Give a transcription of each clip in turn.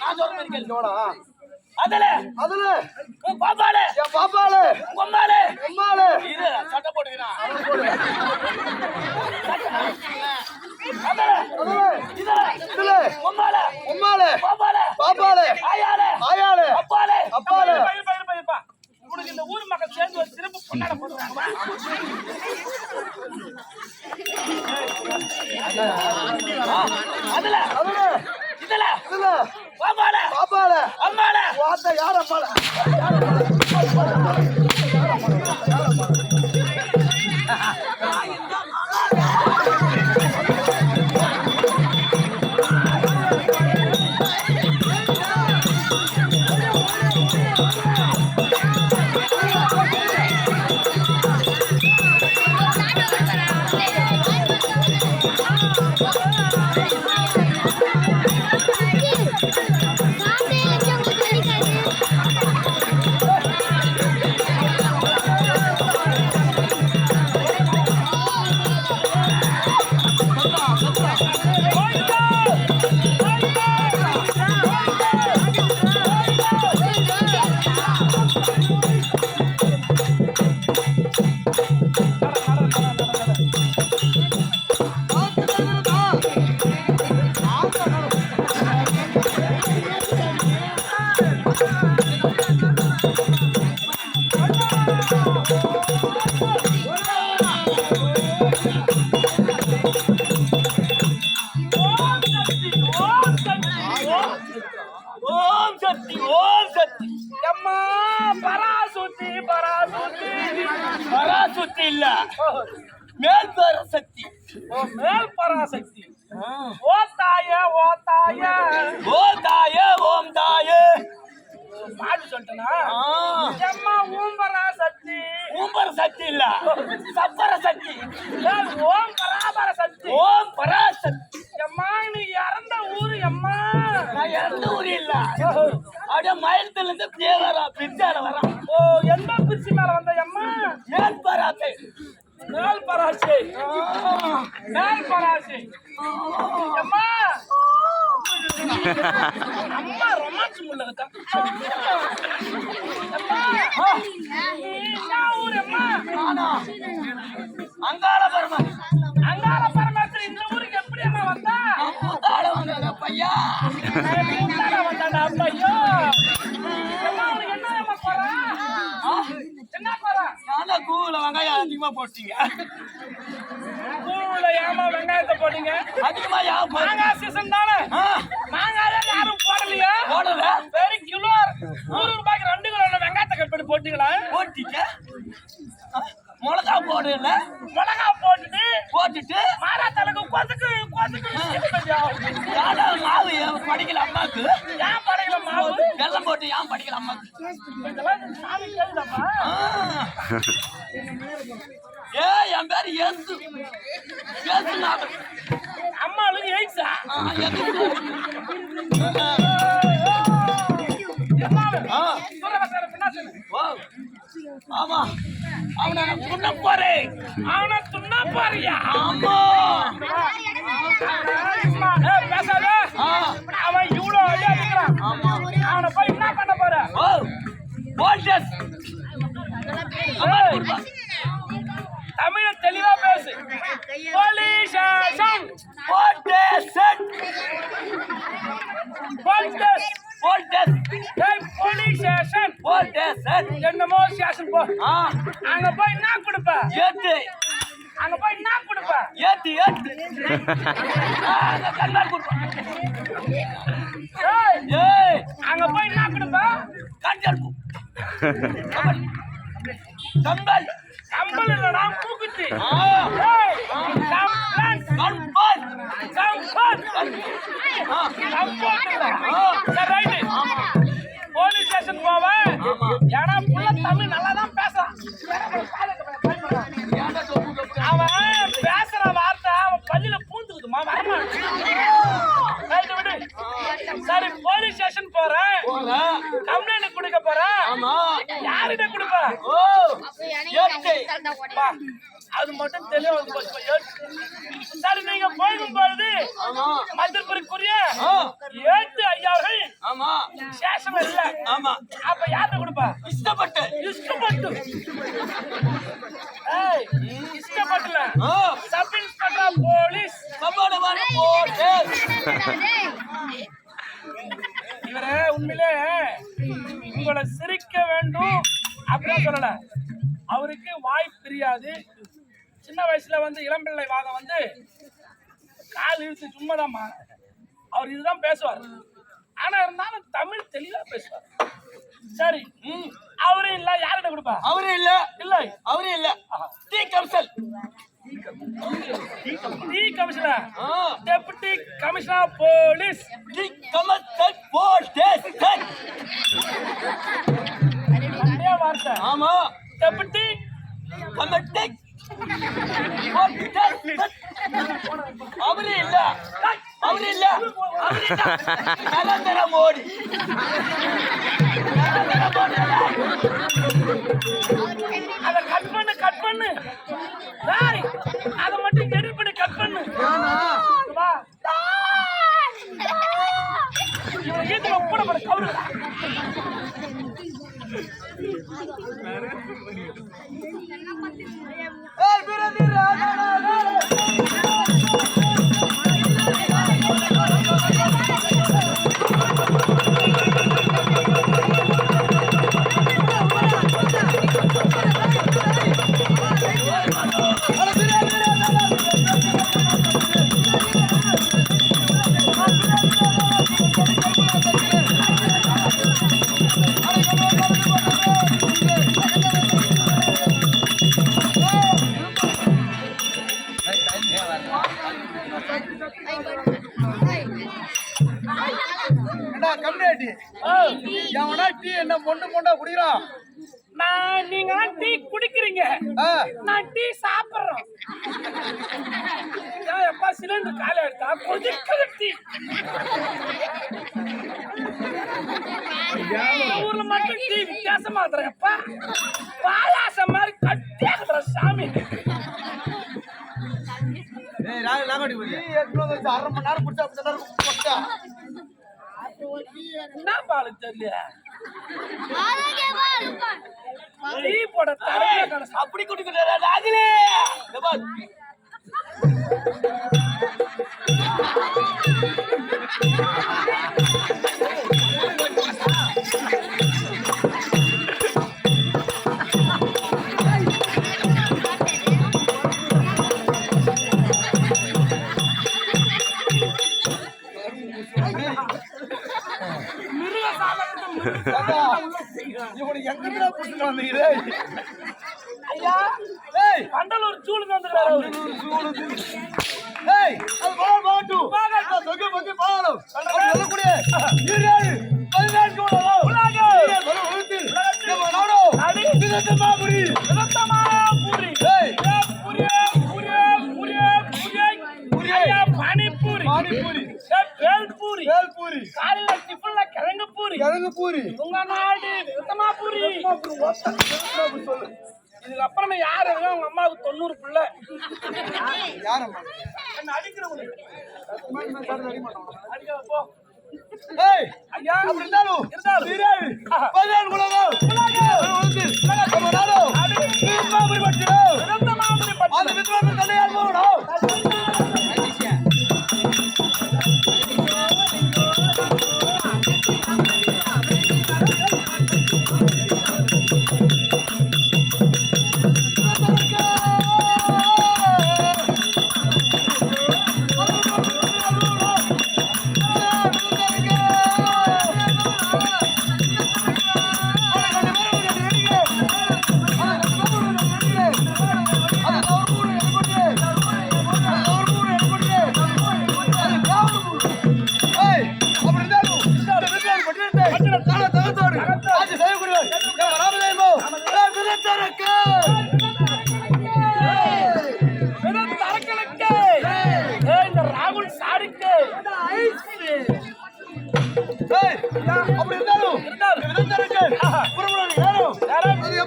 நான் சொல்ற மாதிரி அதுல அதுல உன் என் பாப்பாளு உங்க அம்மாலே இரு சட்டை போட்டுக்கிறான் இதுல இதுல உம்மாலே அம்மாளு உனக்கு இந்த ஊர் மக்கள் சேர்ந்து ஒரு சிறப்பு கொண்டாட போடுறாங்க அதுல அதுல. இதுல. இதுல. பாப்பாலே பாப்பாளு அம்மாலே. வாத்த யார் அப்பாளு பாட்டு சொல்லிட்டனா அம்மா ஓம் பராசக்தி ஓம் பராசக்தி இல்ல. சப்பர சக்தி. ஓம் பராபர சக்தி. ஓம் பராசக்தி. அம்மா நீ இறந்த ஊரு அம்மா நான் இறந்த ஊரு இல்ல. அப்படியே மயிலத்துல இருந்து தேவரா பிச்சார வரான் ஓ எந்த பிச்சு மேல வந்த அம்மா மேல் பராசை. மேல் பராசை. மேல் பராசை. அம்மா அங்காள பரமன் அங்காள பரமேஸ்வரி இந்த ஊருக்கு எப்படி அம்மா வந்தா? முத்தாட வந்தாங்க பையா. முத்தாட வந்தாடா என்ன அம்மா என்ன கூல வெங்காயம் அதிகமா போட்டீங்க. கூல ஏமா வெங்காயத்தை போட்டீங்க? அதிகமா யா மாங்காய் சீசன் தானே? மாங்காயே யாரும் போடலையா? போடல. வெரி கிலோ நூறு ரூபாய்க்கு ரெண்டு கிலோ வெங்காயத்தை கட் பண்ணி போட்டீங்களா? போட்டீங்க மிளகா போடல. மிளகா போட்டுட்டு போட்டுட்டு மாறா தலக்கு கொதுக்கு யாரா மாவு படிக்கல அம்மாக்கு? ஏன் படிக்கல மாவு? வெள்ளம் போட்டு ஏன் படிக்கல அம்மாக்கு? இதெல்லாம் சாமி கேளுடப்பா ஏ என் பேரு ஏசு ஏசு நாடு அம்மாளுக்கு எயிட்ஸா? ஆமா. அவனை நான் துண்ண போறேன் அவனை துண்ண போறியா ஆமா. பேசாத. அவன் இவ்வளவு அடியா இருக்கிறான் அவனை போய் என்ன பண்ண போற? போல்டஸ் தமிழ தெளிவா பேசு. போலீசேஷன் போல்டேஷன் போல்டஸ் போல்டஸ் ஏய் போலீஸ் ஸ்டேஷன் போல்டேஷன் என்னமோ ஸ்டேஷன் போ. அங்க போய் என்ன கொடுப்ப. ஏத்து. அங்க போய் என்ன கொடுப்ப. ஏத்து ஏத்து. அங்க கண்ணாடி கொடுப்ப. ஏய் ஏய். அங்க போய் என்ன கொடுப்ப. கஞ்சல் கம்பல் கம்பல். கம்பல் இல்லடா மூக்குத்தி ஏய் கம்பல் கம்பல் கம்பல் போலீஸ் ஸ்டேஷன் போவேன். ஏன்னா புள்ள தமிழ் நல்லா தான் பேசுறான். சரி போலீஸ் ஸ்டேஷன் போறேன். கம்ப்ளைண்ட் கொடுக்க போறேன். யார் யார்கிட்ட கொடுப்ப? ஓ. எட்டு பா, அது மட்டும் தெளிவா ஏட்டு. சரி நீங்க போகும் பொழுது ஆ, ஏட்டு ஐயாவர்கள் ஆமா. சேஷம் இல்ல. ஆமா. அப்ப யார்கிட்ட கொடுப்ப? இஷ்டப்பட்டு. இஷ்டப்பட்டு. ஏய் இஷ்டப்பட்டுல. Sub inspector police. கபாட இவரே உண்மையிலே உங்களை சிரிக்க வேண்டும் அப்படின்னு சொல்லல. அவருக்கு வாய் தெரியாது சின்ன வயசுல வந்து இளம்பிள்ளை வாதம் வந்து கால் இழுத்து சும்மாதாம்மா. அவர் இதுதான் பேசுவார். ஆனா இருந்தாலும் தமிழ் தெளிவா பேசுவார். சரி அவரு இல்ல யார்கிட்ட கொடுப்பா? அவரு இல்ல. இல்லை. அவரு இல்ல. டீ கம்சல் டி கமிஷனர் ஆ, டெபுட்டி கமிஷனர் போலீஸ். டீ ஆமா. டெபுட்டி கமட்டை அவரு இல்ல. அவரு இல்ல. நலந்தர மோடி. அத கட் பண்ணு கட் பண்ணு. ஏண்டா கம்யூனிட்டி எவனா டீ என்ன பொண்டு பொண்டா குடிக்கிறான்? நான் நீங்க டீ குடிக்கிறீங்க. நான் டீ சாப்பிடுறோம். எப்பா சிலிண்டர் காலை எடுத்தா? கொதிக்குது டீ. ஊர்ல மட்டும் டீ வித்தியாசமா இருக்கிறப்பா பாயாசம் மாதிரி கட்டியா இருக்கிற சாமி. டேய், ராக- ராகவடி போய். டீ எடுத்துட்டு வந்து வச்சு அரை மணி நேரம் குடிச்சா. என்ன பாலு தெரியல டீ போட கிடக்கு. அப்படி குடிக்கிறாரா ராஜிலே இந்த பார். எங்கிருந்துடா புடிச்சுட்டு வந்தீங்க, டேய்? ஐயா டேய், பண்டலூர் சூளுக்கு அது சொக்கு பொக்கு. அப்படி சொல்லக்கூடிய. ஈரேழு, பூரி. கிழங்கு பூரி. உங்க நாடு விதத்தமா பூரி. சொல்லு. இதுக்கு அப்புறமா யாரு? இருக்கா? உங்க அம்மாவுக்கு தொண்ணூறு பிள்ளை. யாரம்மா? என்ன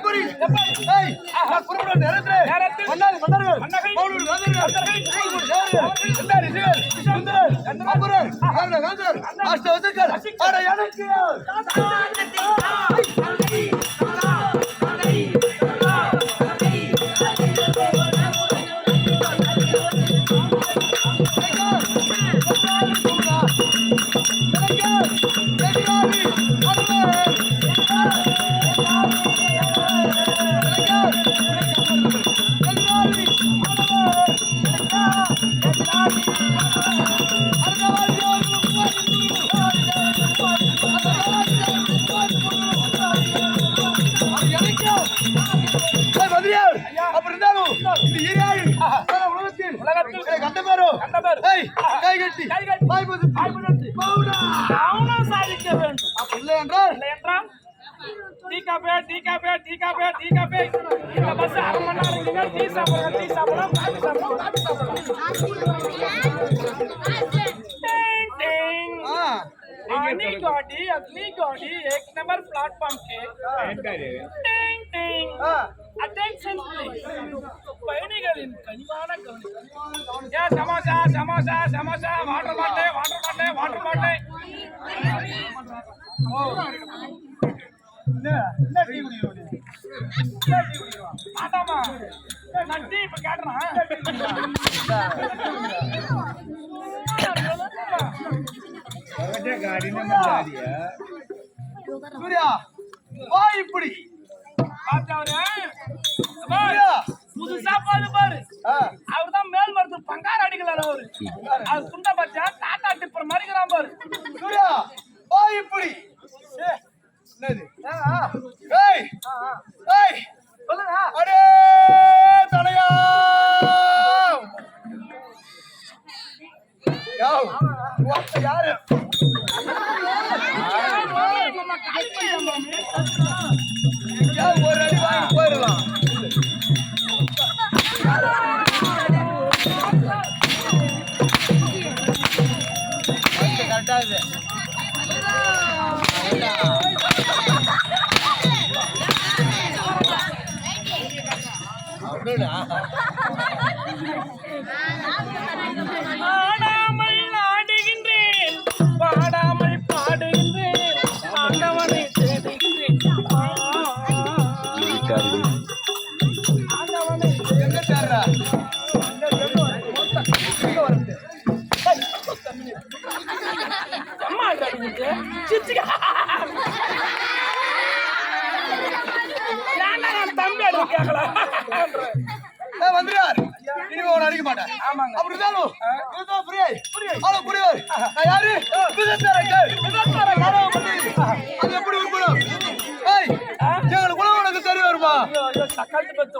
எப்படி குறிப்பிட்ட நேரத்தில். மன்னார் மன்னர்கள். கோளூர் வேந்தர்கள். மாஸ்டர் வந்திருக்கார் ஆட எனக்கு Thank you. அப்படி இல்லை என்றால் இல்லை என்றால் tea coffee tea coffee tea coffee tea coffee இந்த பஸ் அரை மணி நேரம் இருக்குங்க டீ சாப்பிடலாம் டீ சாப்பிடலாம் காபி சாப்பிடலாம் காபி சாப்பிடலாம் टिंग टिंग ஆ, आनी गाड़ी अगली गाड़ी एक नंबर प्लेटफॉर्म के टिंग टिंग ஆ. அட்டென்ஷன் பயணிகளின் கனிவான கவனம் ஏ samosa samosa samosa water bottle water bottle water bottle என்ன என்ன டீ குடிக்கிறோம் ஆட்டாமா நான் டீ இப்ப இப்படி. சூர்யா புதுசா பாரு பாரு. ஆ, அவர் தான் மேல் மருத்து பங்கார அடிக்கலாரு அவரு. அது துண்ட பச்சா டாட்டா டிப்பர் மறிக்கிறான் பாரு. சூர்யா வா இப்படி. என்னது? ஏய் ஏய். சொல்லுங்க. அடே தலையா. யாரு? ஆடாமல் ஆடுகின்றேன் பாடாமல் பாடுகின்றேன் ஆண்டவனை தேடுகின்றேன் ஆண்டவனை எங்க தேடுற சிரிச்சுக்க ஏன்டா தம்பி அடி கேட்கல இனிமே உன்னை அடிக்க மாட்டேன் ஆமாங்க. அப்படி இருந்தாலும் இதுதான் அவ்வளவு புரியாய். நான் யாரு? விதத்தாரங்கள் அது எப்படி உருப்படும் ஏய் எங்களுக்கு உணவு உனக்கு தெரிய வருமா சக்காத்து பெத்து